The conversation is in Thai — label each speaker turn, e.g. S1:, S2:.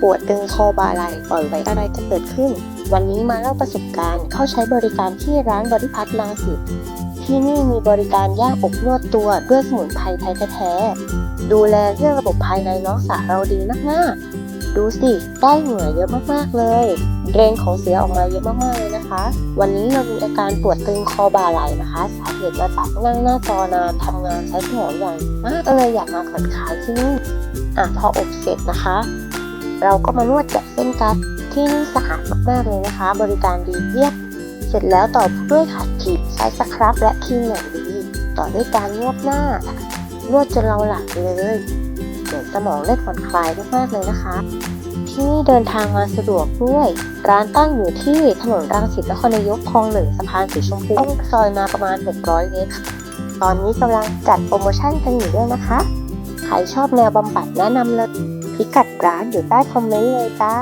S1: ปวดตึงคอบ่าไหล่ปล่อยไว้อะไรจะเกิดขึ้น วันนี้มาเล่าประสบการณ์เข้าใช้บริการที่ร้านบริพัตรลังสิตที่นี่มีบริการย่างอกนวดตัวด้วยสมุนไพรไทยแท้ๆดูแลเรื่องระบบภายในน้องสาวเราดีมากๆดูสิได้เหงื่อเยอะมากๆเลยเรนของเสียออกมาเยอะมากๆเลยนะคะ วันนี้เรามีอาการปวดตึงคอบ่าไหล่นะคะ สาเหตุมาจากนั่งหน้าจอนานทำงานใช้สมองอย่างมากก็เลยอยากมาผ่อนคลายที่นี่อะพออบเสร็จนะคะ เราก็มานวดแกะเส้นกันที่นี่สะอาดมากๆเลยนะคะ บริการดีเยี่ยมเสร็จแล้วต่อด้วยขัดขีดใช้สครับและครีมอย่างดีต่อด้วยการนวดหน้านวดจนเราหลับเลยเหมือนสมองได้ผ่อนคลายมากๆเลยนะคะ ที่นี่เดินทางมาสะดวกด้วย ร้านตั้งอยู่ที่ถนนรังสิตนครนายกคลองหนึ่งสะพานสีชมพูต้องซอยมาประมาณ 600 เมตรตอนนี้กำลังจัดโปรโมชั่นกันอยู่ด้วยนะคะ ใครชอบแนวบำบัดแนะนำเลย พิกัดร้านอยู่ใต้คอมเมนต์เลยจ้า